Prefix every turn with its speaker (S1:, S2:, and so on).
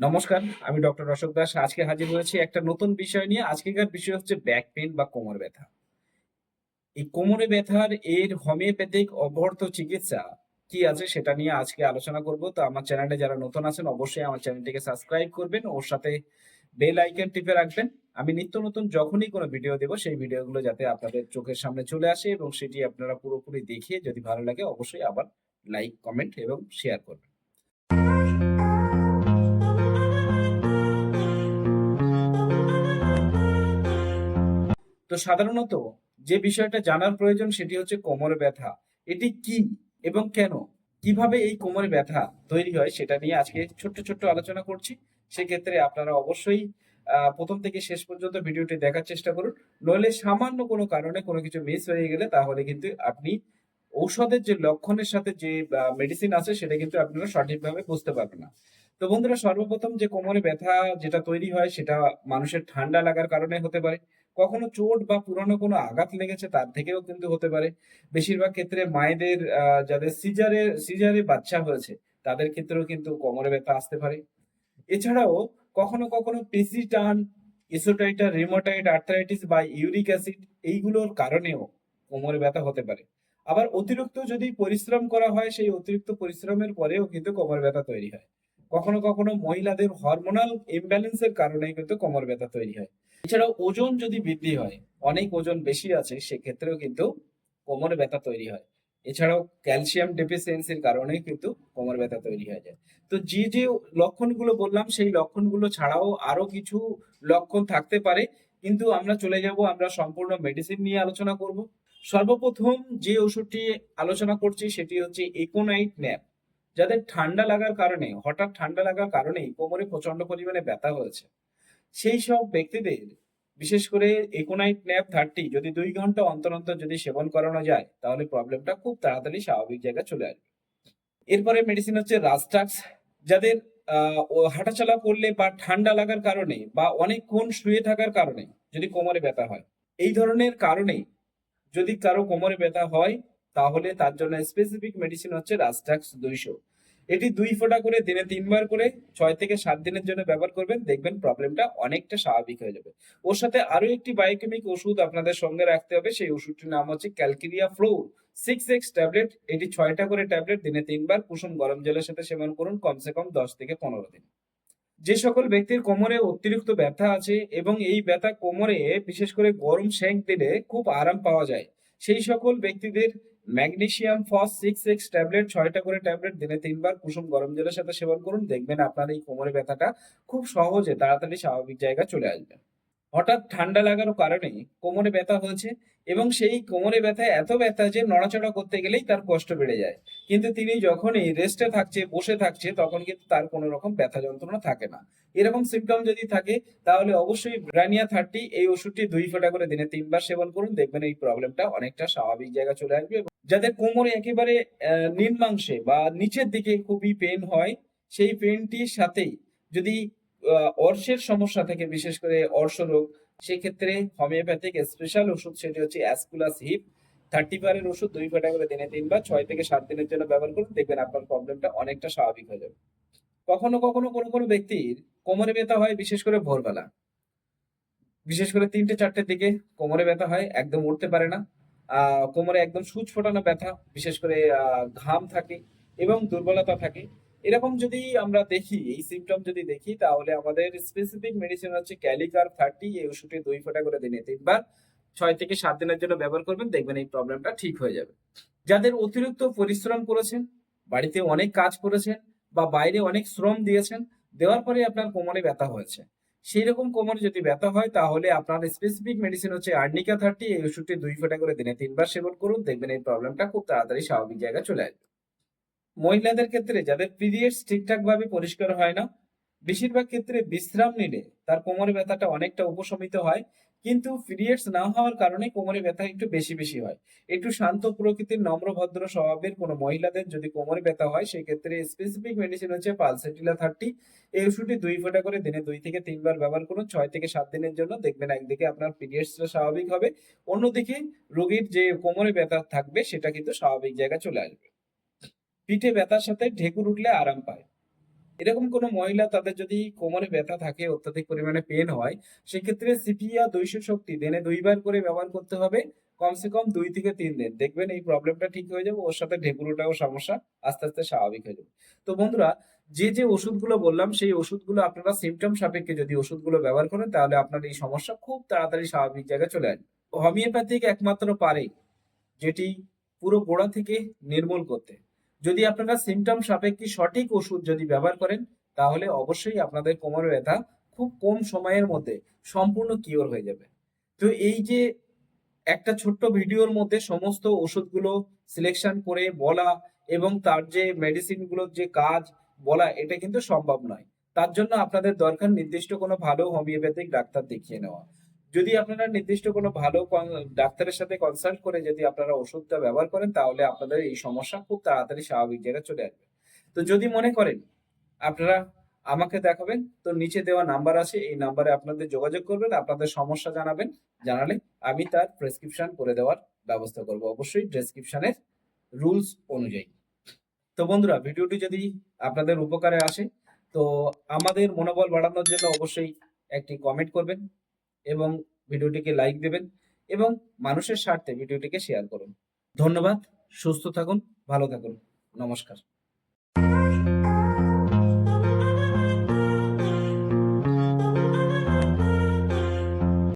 S1: নমস্কার, আমি ডক্টর অশোক দাস। আজকে হাজির হয়েছি একটা নতুন বিষয় নিয়ে। আজকেকার বিষয় হচ্ছে ব্যাক পেন বা কোমর ব্যথা। এই কোমরে ব্যথার এর হোমিওপ্যাথিক অবহর্ত চিকিৎসা কি আছে সেটা নিয়ে আজকে আলোচনা করব। তো আমার চ্যানেলে যারা নতুন আছেন, অবশ্যই আমার চ্যানেলটিকে সাবস্ক্রাইব করবেন। ওর সাথে বেল আইকন টিপে রাখবেন। আমি নিত্য নতুন যখনই কোনো ভিডিও দেবো, সেই ভিডিওগুলো যাতে আপনাদের চোখের সামনে চলে আসে এবং সেটি আপনারা পুরোপুরি দেখিয়ে যদি ভালো লাগে, অবশ্যই আবার লাইক কমেন্ট এবং শেয়ার করবেন। তো সাধারণত যে বিষয়টা জানার প্রয়োজন সেটি হচ্ছে কোমরে ব্যথা। এটি কি এবং কেন? কীভাবে এই কোমরে ব্যথা তৈরি হয় সেটা নিয়ে আজকে ছোট্ট ছোট্ট আলোচনা করছি। সেক্ষেত্রে আপনারা অবশ্যই প্রথম থেকে শেষ পর্যন্ত ভিডিওটি দেখার চেষ্টা করুন। নইলে সামান্য কোনো কারণে কোনো কিছু মিস হয়ে গেলে তাহলে কিন্তু আপনি ঔষধের যে লক্ষণের সাথে যে মেডিসিন আছে সেটা কিন্তু আপনারা সঠিকভাবে বুঝতে পারবেন না। তো বন্ধুরা সর্বপ্রথম যে কোমরে ব্যথা যেটা তৈরি হয় সেটা মানুষের ঠান্ডা লাগার কারণে হতে পারে। কখনো চোট বা পুরনো কোনো আঘাত লেগেছে তার থেকেও কিন্তু হতে পারে। বেশিরভাগ ক্ষেত্রে মায়েদের যাদের সিজারে সিজারে বাচ্চা হয়েছে, তাদের ক্ষেত্রেও কিন্তু কোমরে ব্যথা আসতে পারে। এছাড়াও কখনো কখনো পেসি টান এসোটাইটার রিমোটাইড আর্থারাইটিস বা ইউরিক অ্যাসিড এইগুলোর কারণেও কোমরে ব্যথা হতে পারে। আবার অতিরিক্ত যদি পরিশ্রম করা হয়, সেই অতিরিক্ত পরিশ্রমের পরেও কিন্তু কোমর ব্যথা তৈরি হয়। কখনো কখনো মহিলাদের হরমোনাল ইমব্যালেন্সের কারণে কিন্তু কোমর ব্যথা তৈরি হয়। এছাড়াও ওজন যদি বৃদ্ধি হয়, অনেক ওজন বেশি আছে, সেক্ষেত্রেও কিন্তু কোমরে ব্যথা তৈরি হয়। এছাড়াও ক্যালসিয়াম ডেফিসিয়েন্সির কারণে কিন্তু কোমর ব্যথা তৈরি হয়ে যায়। তো যে যে লক্ষণগুলো বললাম, সেই লক্ষণগুলো ছাড়াও আরও কিছু লক্ষণ থাকতে পারে। কিন্তু আমরা চলে যাব, আমরা সম্পূর্ণ মেডিসিন নিয়ে আলোচনা করব। সর্বপ্রথম যে ওষুধটি আলোচনা করছি, সেটি হচ্ছে একোনাইট ন্যাপ যাদের ঠান্ডা লাগার কারণে, হঠাৎ ঠান্ডা লাগার কারণেই কোমরে প্রচণ্ড পরিমাণে ব্যথা হয়েছে। সেই সব ব্যক্তিদের, বিশেষ করে একোনাইট ন্যাপ থার্টি, যদি দুই ঘণ্টা অন্তর অন্তর যদি সেবন করানো যায়, তাহলে প্রবলেমটা খুব তাড়াতাড়ি স্বাভাবিক জায়গায় চলে আসবে। এরপরে মেডিসিন হচ্ছে রাস্টাক্স যাদের হাঁটাচলা করলে বা ঠান্ডা লাগার কারণে বা অনেকক্ষণ শুয়ে থাকার কারণে যদি কোমরে ব্যথা হয়। এই ধরনের কারণে যদি কারও কোমরে ব্যথা হয় তাহলে তার জন্য স্পেসিফিক মেডিসিন হচ্ছে রাস্টাক্স দুইশো। এটি দুই ফোঁটা করে দিনে তিনবার করে ছয় থেকে সাত দিনের জন্য ব্যবহার করবেন, দেখবেন প্রবলেমটা অনেকটা স্বাভাবিক হয়ে যাবে। ওর সাথে আরও একটি বায়োকেমিক ওষুধ আপনাদের সঙ্গে রাখতে হবে, সেই ওষুধটির নাম হচ্ছে calcarea fluor six X tablet এটি ছয়টা করে ট্যাবলেট দিনে তিনবার, কুসুম গরম জলের সাথে সেবন করুন, কমসে কম দশ থেকে পনেরো দিন। যে সকল ব্যক্তির কোমরে অতিরিক্ত ব্যথা আছে এবং এই ব্যথা কোমরে, বিশেষ করে গরম সেঁক দিলে খুব আরাম পাওয়া যায়। সেই সকল ব্যক্তিদের magnesium phos six X tablet, ছয়টা করে ট্যাবলেট দিনে তিনবার কুসুম গরম জলের সাথে সেবন করুন। দেখবেন আপনার এই কোমরে ব্যথাটা খুব সহজে, তাড়াতাড়ি স্বাভাবিক জায়গা চলে আসবে। হঠাৎ ঠান্ডা লাগার কারণে কোমরে ব্যথা হয়েছে এবং সেই কোমরে ব্যথা এত ব্যথা যে নড়াচড়া করতে গেলেই তার কষ্ট বেড়ে যায়। কিন্তু তিনি যখনই রেস্টে থাকছে, বসে থাকছে, তখন কিন্তু তার কোনো রকম ব্যথা যন্ত্রণা থাকে না। এরকম সিমটম যদি থাকে, তাহলে অবশ্যই ব্রানিয়া থার্টি এই ওষুধটি দুই ফোঁটা করে দিনে তিনবার সেবন করুন। দেখবেন এই প্রবলেমটা অনেকটা স্বাভাবিক জায়গা চলে আসবে যাদের কোমরে একেবারে নিম্নাংশে বা নিচের দিকে খুবই পেন হয়, সেই পেনটির সাথেই যদি অর্শের সমস্যা থেকে বিশেষ করে অর্শ রোগ, সেক্ষেত্রে হোমিওপ্যাথিক স্পেশাল ওষুধ সেটি হচ্ছে অ্যাসকুলাস হিপ থার্টি বারের ওষুধ দুই ফোঁটা করে দিনে তিনবার, ছয় থেকে সাত দিনের জন্য ব্যবহার করুন, দেখবেন আপনার প্রবলেমটা অনেকটা স্বাভাবিক হয়ে যাবে। কখনো কখনো কোনো কোনো ব্যক্তির কোমরে ব্যথা হয়, বিশেষ করে ভোরবেলা। বিশেষ করে তিনটে চারটের দিকে কোমরে ব্যথা হয়, একদম উঠতে পারে না। কোমরে একদম সুচ ফোটানো ব্যথা, বিশেষ করে ঘাম থাকে এবং দুর্বলতা থাকে। এরকম যদি আমরা দেখি, এই সিমটম যদি দেখি, তাহলে আমাদের স্পেসিফিক মেডিসিন হচ্ছে ক্যালিকার থার্টি এই ওষুধটি দুই ফোঁটা করে দিনে তিনবার, ছয় থেকে সাত দিনের জন্য ব্যবহার করবেন, দেখবেন এই প্রবলেমটা ঠিক হয়ে যাবে। যাদের অতিরিক্ত পরিশ্রম করেছেন, বাড়িতে অনেক কাজ করেছেন বা বাইরে অনেক শ্রম দিয়েছেন, দেওয়ার পরে আপনার কোমরে ব্যথা হয়েছে। সেই রকম কোমরে যদি ব্যথা হয়, তাহলে আপনার স্পেসিফিক মেডিসিন হচ্ছে আর্নিকা থার্টি এই ওষুধটি দুই ফোঁটা করে দিনে তিনবার সেবন করুন, দেখবেন এই প্রবলেমটা খুব তাড়াতাড়ি স্বাভাবিক জায়গায় চলে আসবে। মহিলাদের ক্ষেত্রে যাদের পিরিয়ডস ঠিকঠাক ভাবে পরিষ্কার হয় না, বেশিরভাগ ক্ষেত্রে বিশ্রাম নিলে তার কোমরে ব্যথাটা অনেকটা উপশমিত হয়, কিন্তু পিরিয়ডস না হওয়ার কারণে কোমরে ব্যথা একটু বেশি বেশি হয়। একটু শান্ত প্রকৃতির নম্র ভদ্র স্বভাবের কোনো মহিলাদের যদি কোমরে ব্যথা হয় সেই ক্ষেত্রে স্পেসিফিক মেডিসিন হচ্ছে পালসেটিলা থার্টি এই ওষুধটি দুই ফোঁটা করে দিনে দুই থেকে তিনবার ব্যবহার করুন, ছয় থেকে সাত দিনের জন্য। দেখবেন একদিকে আপনার পিরিয়ডসটা স্বাভাবিক হবে, অন্যদিকে রোগীর যে কোমরে ব্যথা থাকবে, সেটা কিন্তু স্বাভাবিক জায়গায় চলে আসবে। পিঠে ব্যথার সাথে ঢেকুর উঠলে আরাম পায়। এরকম কোনো মহিলা তাদের যদি কোমরে ব্যথা থাকে, অত্যাধিক পরিমাণে পেন হয়, সেক্ষেত্রে সিপিয়া দুইশো শক্তি দিনে দুইবার করে ব্যবহার করতে হবে, কমসে কম দুই থেকে তিন দিন। দেখবেন এই প্রবলেমটা ঠিক হয়ে যাবে, ওর সাথে ঢেকুরোটাও সমস্যা আস্তে আস্তে স্বাভাবিক হয়ে যাবে। তো বন্ধুরা, যে যে ওষুধগুলো বললাম, সেই ওষুধগুলো আপনারা সিমটম সাপেক্ষে যদি ওষুধগুলো ব্যবহার করেন, তাহলে আপনার এই সমস্যা খুব তাড়াতাড়ি স্বাভাবিক জায়গায় চলে আসবে। হোমিওপ্যাথিক একমাত্র পারে, যেটি পুরো গোড়া থেকে নির্মূল করতে। যদি আপনারা সিমটম সাপেক্ষে সঠিক ওষুধ যদি ব্যবহার করেন, তাহলে অবশ্যই আপনাদের কোমর ব্যথা খুব কম সময়ের মধ্যে সম্পূর্ণ কিওর হয়ে যাবে। তো এই যে একটা ছোট্ট ভিডিওর মধ্যে সমস্ত ওষুধগুলো সিলেকশন করে বলা এবং তার যে মেডিসিনগুলোর যে কাজ বলা, এটা কিন্তু সম্ভব নয়। তার জন্য আপনাদের দরকার নির্দিষ্ট কোনো ভালো হোমিওপ্যাথিক ডাক্তার দেখিয়ে নেওয়া। যদি আপনারা নির্দিষ্ট কোনো ভালো ডাক্তারের সাথে কনসাল্ট করে যদি আপনারা ওষুধটা ব্যবহার করেন, তাহলে আপনাদের এই সমস্যা খুব তাড়াতাড়ি স্বাভাবিক জায়গায় চলে আসবে। তো যদি মনে করেন আপনারা আমাকে দেখাবেন, তো নিচে দেওয়া নাম্বার আছে, এই নাম্বারে আপনাদের যোগাযোগ করবেন, আপনাদের সমস্যা জানাবেন, জানালে আমি তার প্রেসক্রিপশন করে দেওয়ার ব্যবস্থা করব। অবশ্যই ডেসক্রিপশনের রুলস অনুযায়ী। তো বন্ধুরা, ভিডিওটি যদি আপনাদের উপকারে আসে, তো আমাদের মনোবল বাড়ানোর জন্য অবশ্যই একটি কমেন্ট করবেন। এবং ভিডিওটিকে লাইক দেবেন এবং মানুষের স্বার্থে ভিডিওটিকে শেয়ার করুন। ধন্যবাদ, সুস্থ থাকুন, ভালো থাকুন। নমস্কার।